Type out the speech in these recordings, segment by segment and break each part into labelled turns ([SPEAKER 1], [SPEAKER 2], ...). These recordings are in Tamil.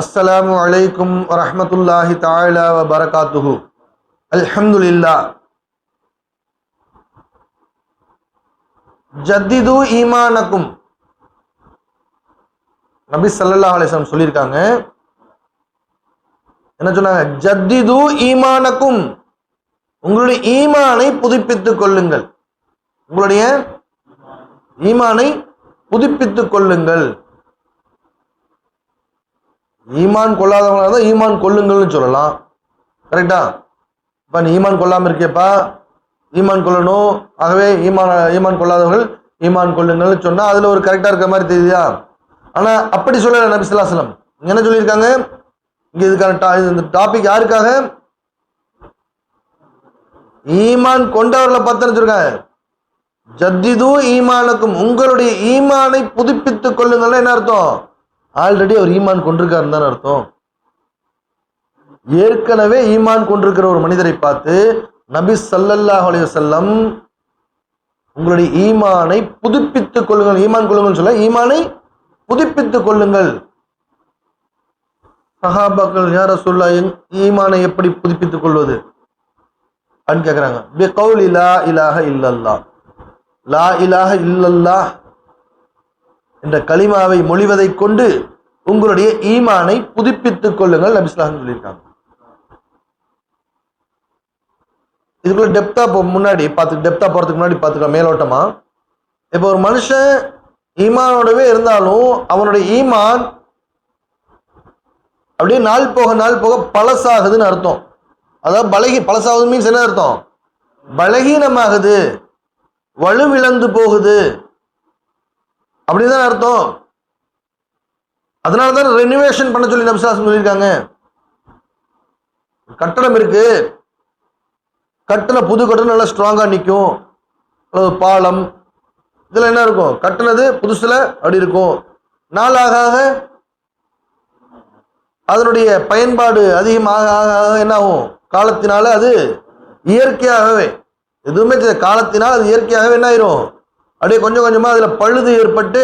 [SPEAKER 1] அஸ்லாம் வலைக்கும் வரமத்துல்லாஹி தாயிலா வ பரகாத்துஹு அல்ஹம்துல்லா ஜத்திது ஈமானக்கும் நபி சல்லா அலிஸ்லாம் சொல்லியிருக்காங்க. என்ன சொன்னாங்க? ஜத்திது ஈமானக்கும் உங்களுடைய ஈமானை புதுப்பித்துக் கொள்ளுங்கள். உங்களுடைய ஈமானை புதுப்பித்துக் கொள்ளுங்கள். ஈமான் கொள்ளாதவங்களா தான் ஈமான் கொள்ளுங்கள்னு சொல்லலாம். கரெக்டா இப்போ நீ ஈமான் கொள்ளாமல் இருக்கியப்பா? ஈமான் கொள்ளணும். ஆகவே ஈமான் ஈமான் கொள்ளாதவர்கள் ஈமான் கொள்ளுங்கள்னு சொன்னால் அதில் ஒரு கரெக்டாக இருக்க மாதிரி தெரியுதா ஆனால் அப்படி சொல்லலை நபி என்ன சொல்லியிருக்காங்க? இங்கே இதுக்கான டா இந்த டாபிக் யாருக்காக? ஈமான் கொண்டவர்களை பார்த்து சொல்லிருக்காங்க ஜத்திது ஈமானுக்கும் உங்களுடைய ஈமானை புதுப்பித்துக் கொள்ளுங்கள்னு என்ன அர்த்தம்? ஆல்ரெடி அவர் ஈமான் கொண்டிருக்காருன்னு தானே அர்த்தம். ஏற்கனவே ஈமான் கொண்டிருக்கிற ஒரு மனிதரை பார்த்து நபி சல்லல்லாஹ் அலைஹி உங்களுடைய ஈமானை புதுப்பித்துக் கொள்ளுங்கள். ஈமான் கொள்ளுங்கள் சொல்ல ஈமானை புதுப்பித்துக் கொள்ளுங்கள். சஹாபாக்கள் யார சொல்ல ஈமானை எப்படி புதுப்பித்துக் கொள்வது? அப்படின்னு கேட்குறாங்க பி லா இலாக இல்லல்லா லா இலாக இல்லல்லா என்ற களிமாவை மொழிவதை கொண்டு உங்களுடைய ஈமானை புதுப்பித்துக் கொள்ளுங்கள் நபிஸ்லாம் சொல்லியிருக்காங்க. இதுக்குள்ள டெப்தா முன்னாடி பார்த்து டெப்தா போறதுக்கு முன்னாடி பார்த்துக்கலாம் மேலோட்டமா. இப்போ ஒரு மனுஷன் ஈமானோடவே இருந்தாலும் அவனுடைய ஈமான் அப்படியே நாள் போக நாள் போக பழசாகுதுன்னு அர்த்தம். அதாவது பலகி பழசாகுது மீன்ஸ் என்ன அர்த்தம்? பலகீனமாகுது. வலுவிழந்து போகுது. அப்படிதான் அர்த்தம். அதனால தான் ரெனிவேஷன் பண்ண சொல்லி நபிசாசம் சொல்லியிருக்காங்க. கட்டணம் இருக்கு. கட்டின புது கட்டணம் நல்லா ஸ்ட்ராங்காக நிற்கும் பாலம் இதில் என்ன இருக்கும்? கட்டினது புதுசில் அப்படி இருக்கும். நாளாக ஆக அதனுடைய பயன்பாடு அதிகமாக ஆக ஆக என்ன ஆகும்? காலத்தினால அது இயற்கையாகவே எதுவுமே காலத்தினால் அது இயற்கையாகவே என்ன ஆயிரும்? அப்படியே கொஞ்சம் கொஞ்சமாக அதில் பழுது ஏற்பட்டு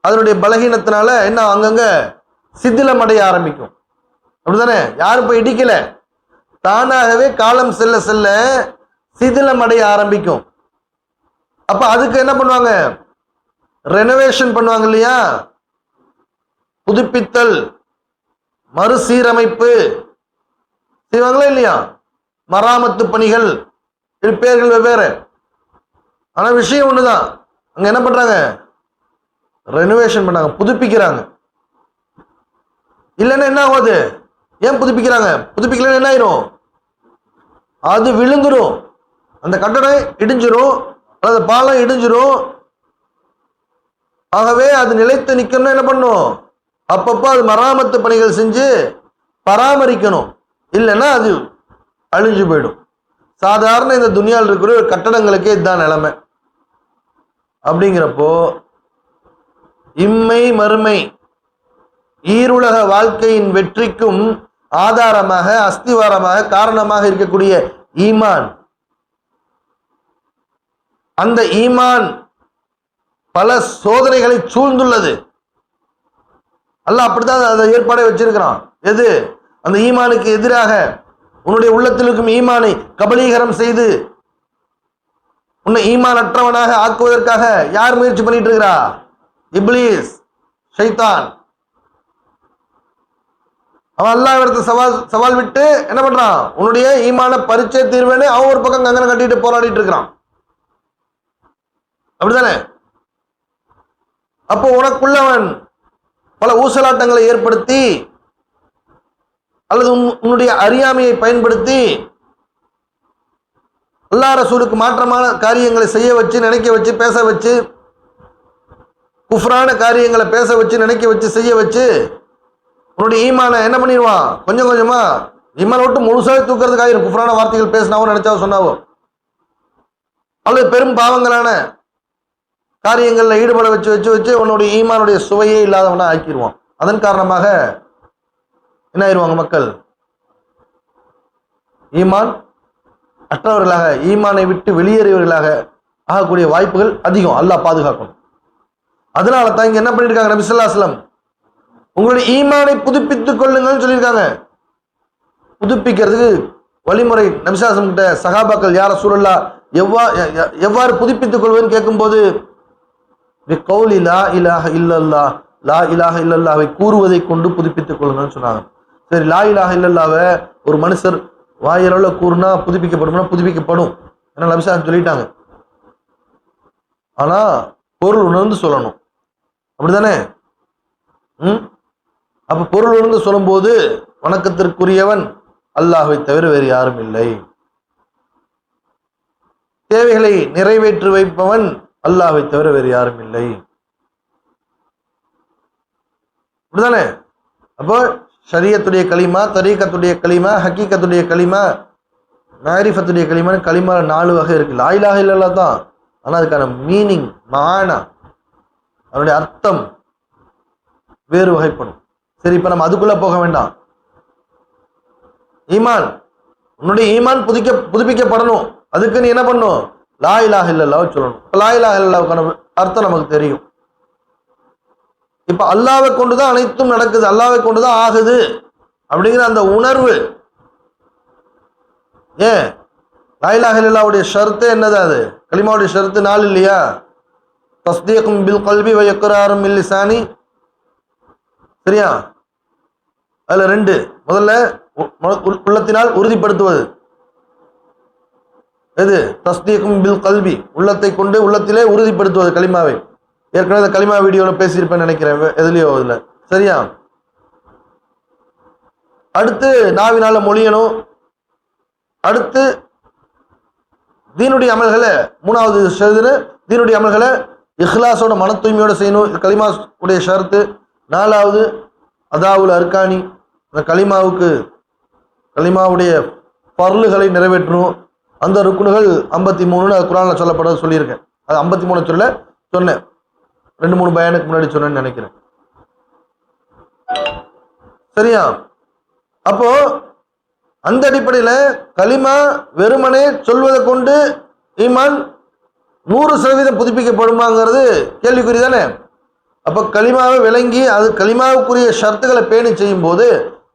[SPEAKER 1] அதனுடைய பலகீனத்தினால என்ன அங்கங்க சிதிலம் அடைய ஆரம்பிக்கும். அப்படிதானே யாரும் இப்போ இடிக்கல. தானாகவே காலம் செல்ல செல்ல சிதிலம் அடைய ஆரம்பிக்கும். அப்ப அதுக்கு என்ன பண்ணுவாங்க? ரெனோவேஷன் பண்ணுவாங்க இல்லையா? புதுப்பித்தல் மறுசீரமைப்பு. செய்வாங்களா இல்லையா? மராமத்து பணிகள். பேர்கள் வெவ்வேறு. ஆனா விஷயம் ஒண்ணுதான். அங்க என்ன பண்றாங்க? ரெனோவேஷன் பண்ணாங்க புதுப்பிக்கிறாங்க. இல்லைன்னா என்ன ஆகுது ஏன் புதுப்பிக்கிறாங்க? புதுப்பிக்கலன்னா என்ன ஆயிரும்? அது விழுந்துடும் அந்த கட்டடம் இடிஞ்சிரும். அல்லது பாலம் இடிஞ்சிரும். ஆகவே அது நிலைத்து நிற்கணும்னா என்ன பண்ணும்? அப்பப்போ அது மராமத்து பணிகள் செஞ்சு பராமரிக்கணும். இல்லைன்னா அது அழிஞ்சு போயிடும். சாதாரண இந்த துணியால் இருக்கிற கட்டடங்களுக்கே இதுதான் நிலைமை. அப்படிங்கிறப்போ இம்மை மறுமை ஈருலக வாழ்க்கையின் வெற்றிக்கும் ஆதாரமாக அஸ்திவாரமாக காரணமாக இருக்கக்கூடிய ஈமான். அந்த ஈமான் பல சோதனைகளை சூழ்ந்துள்ளது. அல்ல அப்படித்தான் அதை ஏற்பாடை வச்சிருக்கிறான். எது? அந்த ஈமானுக்கு எதிராக உன்னுடைய உள்ளத்தில் இருக்கும் ஈமானை கபலீகரம் செய்து உன்னை ஈமான் அற்றவனாக ஆக்குவதற்காக யார் முயற்சி பண்ணிட்டு இருக்கிறா இப்லீஸ் ஷைத்தான். அவன் அல்லாஹ் இடத்த சவால் சவால் விட்டு என்ன பண்றான்? உன்னுடைய ஈமான பரிச்சை தீர்வேன்னு அவன் ஒரு பக்கம் கங்கனை கட்டிட்டு போராடிட்டு இருக்கிறான். அப்படிதானே அப்போ உனக்குள்ளவன் பல ஊசலாட்டங்களை ஏற்படுத்தி அல்லது உன்- உன்னுடைய அறியாமையை பயன்படுத்தி அல்லா ரசூலுக்கு மாற்றமான காரியங்களை செய்ய வச்சு நினைக்க வச்சு பேச வச்சு குஃப்ரான காரியங்களை பேச வச்சு நினைக்க வச்சு செய்ய வச்சு உன்னுடைய ஈமானை என்ன பண்ணிடுவான்? கொஞ்சம் கொஞ்சமா ஈமான விட்டு முழுசாக தூக்கிறதுக்காக குஃப்ரான வார்த்தைகள் பேசினாவோ நினைச்சாவோ சொன்னாவோ? அல்லது பெரும் பாவங்களான காரியங்களில் ஈடுபட வச்சு வச்சு வச்சு உன்னுடைய ஈமானுடைய சுவையே இல்லாதவனா ஆக்கிடுவான். அதன் காரணமாக என்ன ஆயிடுவாங்க மக்கள்? ஈமான் அற்றவர்களாக ஈமானை விட்டு வெளியேறியவர்களாக ஆகக்கூடிய வாய்ப்புகள் அதிகம். அல்லாஹ் பாதுகாக்கணும். அதனால தான் இங்க என்ன பண்ணியிருக்காங்க நபி ஸல்லல்லாஹு உங்களுடைய ஈமானை புதுப்பித்துக் கொள்ளுங்கள்னு சொல்லியிருக்காங்க. புதுப்பிக்கிறதுக்கு வழிமுறை நபிசாசம் கிட்ட சகாபாக்கள் யார சூழல்லா எவ்வா எவ்வாறு புதுப்பித்துக் கொள்வதுன்னு கேட்கும்போது கௌலி லா இலாஹ இல்லல்லா லா இலாஹ இல்லல்லாவை கூறுவதை கொண்டு புதுப்பித்துக் கொள்ளுங்கன்னு சொன்னாங்க. சரி லா இலாக இல்லல்லாவை ஒரு மனுஷர் வாயளவில் கூறுனா புதுப்பிக்கப்படும்னா புதுப்பிக்கப்படும் ஏன்னா நபிசாசம் சொல்லிட்டாங்க. ஆனா பொருள் உணர்ந்து சொல்லணும். அப்படிதானே ம்? அப்போ பொருள் உணர்ந்து சொல்லும்போது வணக்கத்திற்குரியவன் அல்லாஹை தவிர வேறு யாரும் இல்லை. தேவைகளை நிறைவேற்றி வைப்பவன் அல்லாஹை தவிர வேறு யாரும் இல்லை. அப்படிதானே அப்போ ஷரியத்துடைய களிமா தரீக்கத்துடைய களிமா ஹக்கீக்கத்துடைய களிமா மாரிஃபத்துடைய களிமான்னு களிமால நாலு வகை இருக்குது லாயிலாக இல்லல்லா தான். ஆனால் அதுக்கான மீனிங் மானா அதனுடைய அர்த்தம் வேறு வகைப்படும். சரி இப்போ நம்ம அதுக்குள்ளே போக வேண்டாம். ஈமான். உன்னுடைய ஈமான் புதுக்க புதுப்பிக்கப்படணும். அதுக்கு நீ என்ன பண்ணணும்? லாயிலாக இலாஹ சொல்லணும். இப்போ லாயிலாக இலாஹ அர்த்தம் நமக்கு தெரியும். இப்ப அல்லாவை கொண்டுதான் அனைத்தும் நடக்குது. அல்லாவை கொண்டுதான் ஆகுது. அப்படிங்கிற அந்த உணர்வு. ஏன்? லா இலாஹ ஷர்த்தே என்னது அது? களிமாவுடைய ஷர்த்து நாள் இல்லையா? தஸ்தீக்கும் பில் கல்வி வயக்குறாரும் இக்ராரும் சரியா? அதுல ரெண்டு. முதல்ல உள்ளத்தினால் உறுதிப்படுத்துவது. எது? தஸ்தீக்கும் பில் கல்வி உள்ளத்தை கொண்டு உள்ளத்திலே உறுதிப்படுத்துவது களிமாவை ஏற்கனவே இந்த கலிமா வீடியோவில் பேசியிருப்பேன்னு நினைக்கிறேன். எதுலையோ எதுலயோ இதுல சரியா? அடுத்து நாவினால மொழியணும். அடுத்து தீனுடைய அமல்களை மூணாவது ஷரத்து தீனுடைய அமல்களை இஹ்லாஸோட மன தூய்மையோட செய்யணும். களிமா கலிமா உடைய ஷர்த்து. நாலாவது அதாவுல் அர்கானி. அந்த கலிமாவுக்கு களிமாவுடைய பர்லுகளை நிறைவேற்றணும். அந்த ருக்குனுகள் ஐம்பத்தி மூணுன்னு குரானில் சொல்லப்பட சொல்லியிருக்கேன். அது ஐம்பத்தி மூணு சொல்ல சொன்னேன். ரெண்டு மூணு பயானுக்கு முன்னாடி சொன்னேன்னு நினைக்கிறேன். சரியா? அப்போ அந்த அடிப்படையில் கலிமா வெறுமனே சொல்வதை கொண்டு ஈமான் நூறு சதவீதம் புதுப்பிக்கப்படுமாங்கிறது கேள்விக்குறி தானே? அப்போ களிமாவை விளங்கி அது களிமாவுக்குரிய ஷர்த்துகளை பேணி செய்யும் போது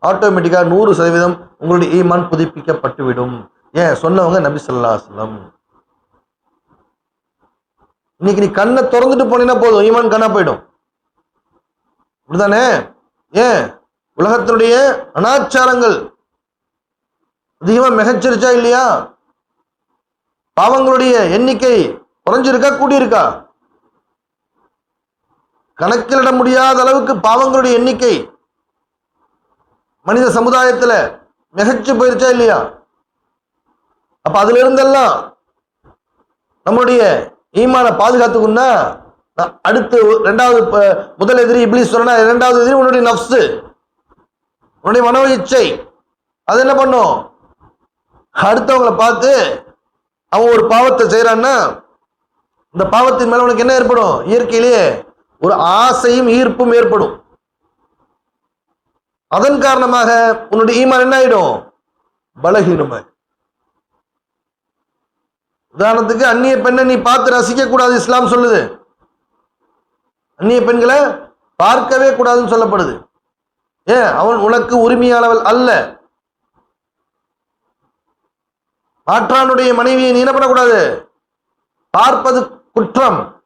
[SPEAKER 1] ஆட்டோமேட்டிக்காக நூறு சதவீதம் உங்களுடைய ஈமான் புதுப்பிக்கப்பட்டுவிடும். ஏன்? சொன்னவங்க நபி ஸல்லல்லாஹு இன்னைக்கு நீ கண்ணை திறந்துட்டு போனீங்கன்னா போதும் ஈமான் கண்ணா போயிடும். அப்படிதானே ஏன்? உலகத்தினுடைய அனாச்சாரங்கள் அதிகமா மிகச்சிருச்சா இல்லையா? பாவங்களுடைய எண்ணிக்கை குறைஞ்சிருக்கா கூடியிருக்கா? கணக்கிலிட முடியாத அளவுக்கு பாவங்களுடைய எண்ணிக்கை மனித சமுதாயத்துல மிகச்சு போயிருச்சா இல்லையா? அப்ப அதுல இருந்தெல்லாம் நம்முடைய ஈமான பாதுகாத்துக்குன்னா அடுத்து ரெண்டாவது முதல் எதிரி இப்ளீஸ் சொன்னா இரண்டாவது எதிரி உன்னுடைய நஃப்ஸு உன்னுடைய மனோ இச்சை அது என்ன பண்ணும்? அடுத்தவங்களை பார்த்து அவன் ஒரு பாவத்தை செய்யறான்னா இந்த பாவத்தின் மேல உனக்கு என்ன ஏற்படும்? இயற்கையிலேயே ஒரு ஆசையும் ஈர்ப்பும் ஏற்படும். அதன் காரணமாக உன்னுடைய ஈமான் என்ன ஆயிடும்? பலகீனமாய் உதாரணத்துக்கு அந்நிய பெண்ணை நீ பார்த்து ரசிக்க கூடாது இஸ்லாம் சொல்லுது. அந்நிய பெண்களை பார்க்கவே கூடாதுன்னு சொல்லப்படுது. ஏன் அவன் உனக்கு உரிமையானவள் அல்ல. மாற்றானுடைய மனைவியை நீ என்ன பண்ணக்கூடாது? பார்ப்பது குற்றம்.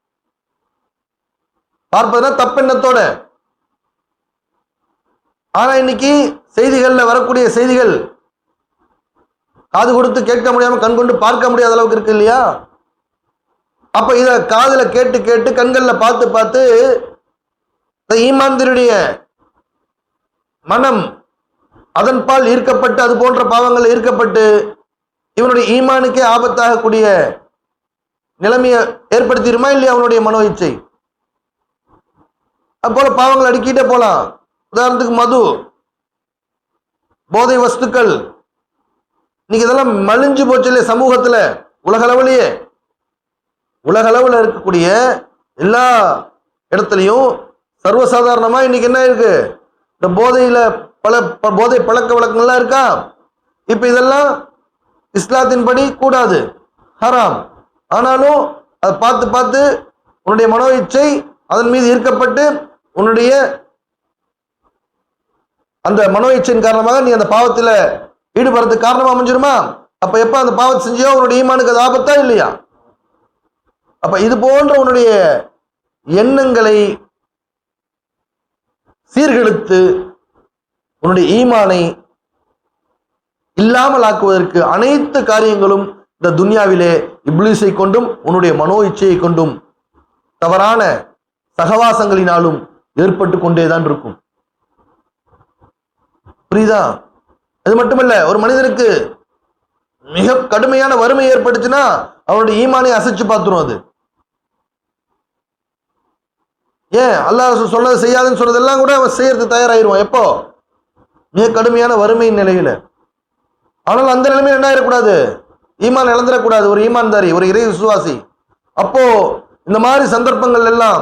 [SPEAKER 1] பார்ப்பதுனா தப்பெண்ணத்தோட. ஆனா இன்னைக்கு செய்திகள்ல வரக்கூடிய செய்திகள் காது கொடுத்து கேட்க முடியாம கண் கொண்டு பார்க்க முடியாத அளவுக்கு இருக்கு இல்லையா? அப்ப இத காதுல கேட்டு கேட்டு கண்கள்ல பார்த்து பார்த்து இந்த ஈமாந்தினுடைய மனம் அதன்பால் ஈர்க்கப்பட்டு அது போன்ற பாவங்கள் ஈர்க்கப்பட்டு இவனுடைய ஈமானுக்கே ஆபத்தாகக்கூடிய நிலைமையை ஏற்படுத்திடுமா இல்லையா அவனுடைய மனோ இச்சை? அப்போல பாவங்கள் அடுக்கிட்டே போலாம். உதாரணத்துக்கு மது போதை வஸ்துக்கள் இன்னைக்கு இதெல்லாம் மலிஞ்சு போச்சு இல்லையா சமூகத்துல? உலகளவுலேயே. உலகளவில் இருக்கக்கூடிய எல்லா இடத்துலையும் சர்வசாதாரணமா இன்னைக்கு என்ன இருக்கு? இந்த போதையில பல போதை பழக்க வழக்கங்கள்லாம் இருக்கா? இப்ப இதெல்லாம் இஸ்லாத்தின்படி கூடாது. ஹராம். ஆனாலும் அதை பார்த்து பார்த்து உன்னுடைய மனோ இச்சை அதன் மீது ஈர்க்கப்பட்டு உன்னுடைய அந்த மனோ இச்சையின் காரணமாக நீ அந்த பாவத்தில் ஈடுபடுறதுக்கு காரணமா அமைஞ்சிருமா? அப்ப எப்ப அந்த பாவத்தை செஞ்சியோ உன்னுடைய ஈமானுக்கு அது ஆபத்தா இல்லையா? அப்ப இது போன்ற உன்னுடைய எண்ணங்களை சீர்கெடுத்து உன்னுடைய ஈமானை இல்லாமல் ஆக்குவதற்கு அனைத்து காரியங்களும் இந்த துன்யாவிலே இப்லீஸை கொண்டும் உன்னுடைய மனோ இச்சையை கொண்டும் தவறான சகவாசங்களினாலும் ஏற்பட்டு கொண்டேதான் இருக்கும். புரியுதா? அது மட்டுமல்ல ஒரு மனிதனுக்கு மிக கடுமையான வறுமை ஏற்பட்டுச்சுன்னா அவனுடைய ஈமானை அசைச்சு பார்த்துரும் அது. ஏன்? அல்லாஹ் சொன்னதை செய்யாதுன்னு சொன்னதெல்லாம் கூட அவன் செய்யறது தயாராயிருவான் எப்போ? மிக கடுமையான வறுமையின் நிலையில. ஆனால் அந்த நிலைமையில் என்ன ஆயிடக்கூடாது ஈமான் இழந்துடக்கூடாது ஒரு ஈமான்தாரி ஒரு இறை விசுவாசி. அப்போ இந்த மாதிரி சந்தர்ப்பங்கள் எல்லாம்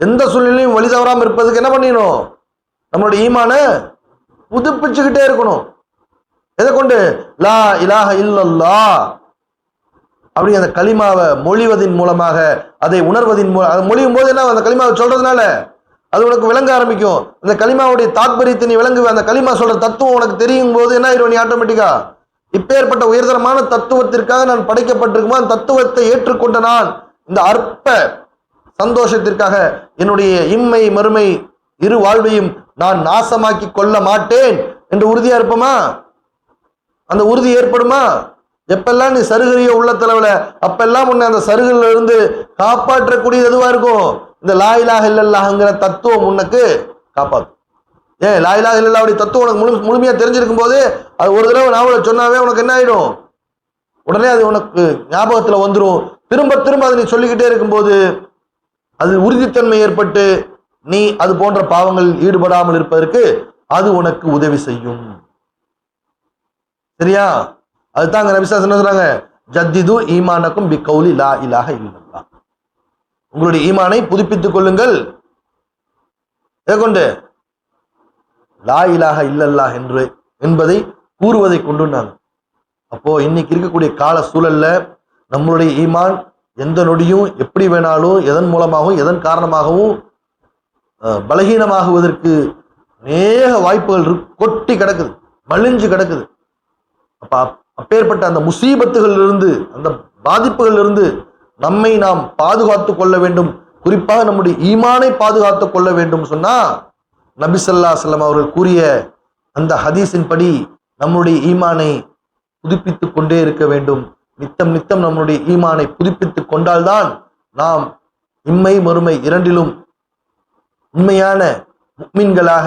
[SPEAKER 1] எந்த சூழ்நிலையும் வழி தவறாமல் இருப்பதுக்கு என்ன பண்ணிடணும்? நம்மளுடைய ஈமான புதுப்பிச்சுக்கிட்டே இருக்கணும். எதை கொண்டு? லா இலாக இல்லல்லா அப்படி அந்த களிமாவை மொழிவதின் மூலமாக அதை உணர்வதின் மூலம் அதை மொழியும் போது என்ன அந்த களிமாவை சொல்றதுனால அது உனக்கு விளங்க ஆரம்பிக்கும். அந்த களிமாவுடைய தாத்பரியத்தை நீ விளங்குவ அந்த களிமா சொல்ற தத்துவம் உனக்கு தெரியும் போது என்ன ஆயிரும் நீ ஆட்டோமேட்டிக்கா இப்பேற்பட்ட உயர்தரமான தத்துவத்திற்காக நான் படைக்கப்பட்டிருக்குமா அந்த தத்துவத்தை ஏற்றுக்கொண்ட நான் இந்த அற்ப சந்தோஷத்திற்காக என்னுடைய இம்மை மறுமை இரு வாழ்வையும் நான் நாசமாக்கி கொள்ள மாட்டேன். என்று உறுதியா இருப்போமா அந்த உறுதி ஏற்படுமா? எப்பெல்லாம் நீ சருகிறிய உள்ள தலைவில அப்பெல்லாம் உன்னை அந்த சருகுல இருந்து காப்பாற்றக்கூடிய எதுவா இருக்கும்? இந்த லாயிலாக இல்லல்லாங்கிற தத்துவம் உனக்கு காப்பாற்றும் ஏன் லாயிலாக இல்லாவுடைய தத்துவம் உனக்கு முழு முழுமையா தெரிஞ்சிருக்கும் போது அது ஒரு தடவை நாவல சொன்னாவே உனக்கு என்ன ஆயிடும்? உடனே அது உனக்கு ஞாபகத்துல வந்துடும் திரும்ப திரும்ப அதை நீ சொல்லிக்கிட்டே இருக்கும்போது அது உறுதித்தன்மை ஏற்பட்டு நீ அது போன்ற பாவங்களில் ஈடுபடாமல் இருப்பதற்கு அது உனக்கு உதவி செய்யும். சரியா? அதுதான் அங்க நபிசாஸ் என்ன சொல்றாங்க? ஜத்திது ஈமானக்கும் பி கௌலி லா இலாக இல்லல்லா உங்களுடைய ஈமானை புதுப்பித்துக் கொள்ளுங்கள். எதை கொண்டு? லா இலாக இல்லல்லா என்று என்பதை கூறுவதை கொண்டுனாங்க அப்போ இன்னைக்கு இருக்கக்கூடிய கால சூழல்ல நம்மளுடைய ஈமான் எந்த நொடியும் எப்படி வேணாலும் எதன் மூலமாகவும் எதன் காரணமாகவும் பலகீனமாகுவதற்கு அநேக வாய்ப்புகள் கொட்டி கிடக்குது மலிஞ்சு கிடக்குது. அப்ப அப்பேற்பட்ட அந்த முசீபத்துகள் இருந்து அந்த பாதிப்புகளில் இருந்து நம்மை நாம் பாதுகாத்து கொள்ள வேண்டும். குறிப்பாக நம்முடைய ஈமானை பாதுகாத்து கொள்ள வேண்டும் சொன்னா நபிசல்லா செல்லம் அவர்கள் கூறிய அந்த ஹதீஸின் படி நம்முடைய ஈமானை புதுப்பித்துக் கொண்டே இருக்க வேண்டும். நித்தம் நித்தம் நம்முடைய ஈமானை புதுப்பித்துக் கொண்டால்தான் நாம் இம்மை மறுமை இரண்டிலும் உண்மையான முக்மின்களாக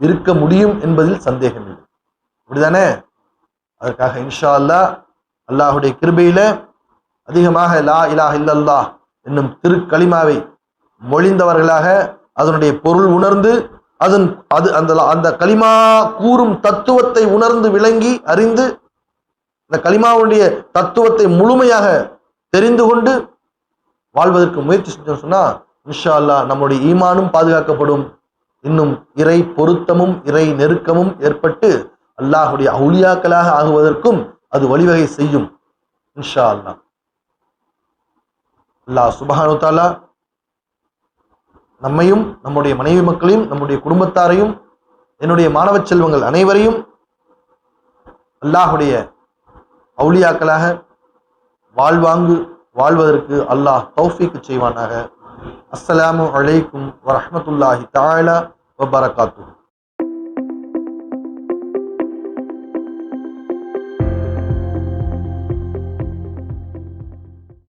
[SPEAKER 1] இருக்க முடியும் என்பதில் சந்தேகம் இல்லை. அப்படிதானே அதற்காக இன்ஷா அல்லாஹ் அல்லாஹுடைய கிருபையில அதிகமாக லா இலா இல்லல்லா என்னும் திருக்களிமாவை மொழிந்தவர்களாக அதனுடைய பொருள் உணர்ந்து அதன் அது அந்த அந்த களிமா கூறும் தத்துவத்தை உணர்ந்து விளங்கி அறிந்து இந்த களிமாவுடைய தத்துவத்தை முழுமையாக தெரிந்து கொண்டு வாழ்வதற்கு முயற்சி செஞ்சோம் சொன்னா இன்ஷா அல்லாஹ் நம்முடைய ஈமானும் பாதுகாக்கப்படும். இன்னும் இறை பொருத்தமும் இறை நெருக்கமும் ஏற்பட்டு அல்லாஹுடைய அவுளியாக்களாக ஆகுவதற்கும் அது வழிவகை செய்யும். இன்ஷா அல்லாஹ் அல்லாஹ் சுபஹானு தாலா நம்மையும் நம்முடைய மனைவி மக்களையும் நம்முடைய குடும்பத்தாரையும் என்னுடைய மாணவ செல்வங்கள் அனைவரையும் அல்லாஹுடைய அவுளியாக்களாக வாழ்வாங்கு வாழ்வதற்கு அல்லாஹ் தௌஃபிக்கு செய்வானாக. السلام عليكم ورحمة الله تعالی وبرکاتہ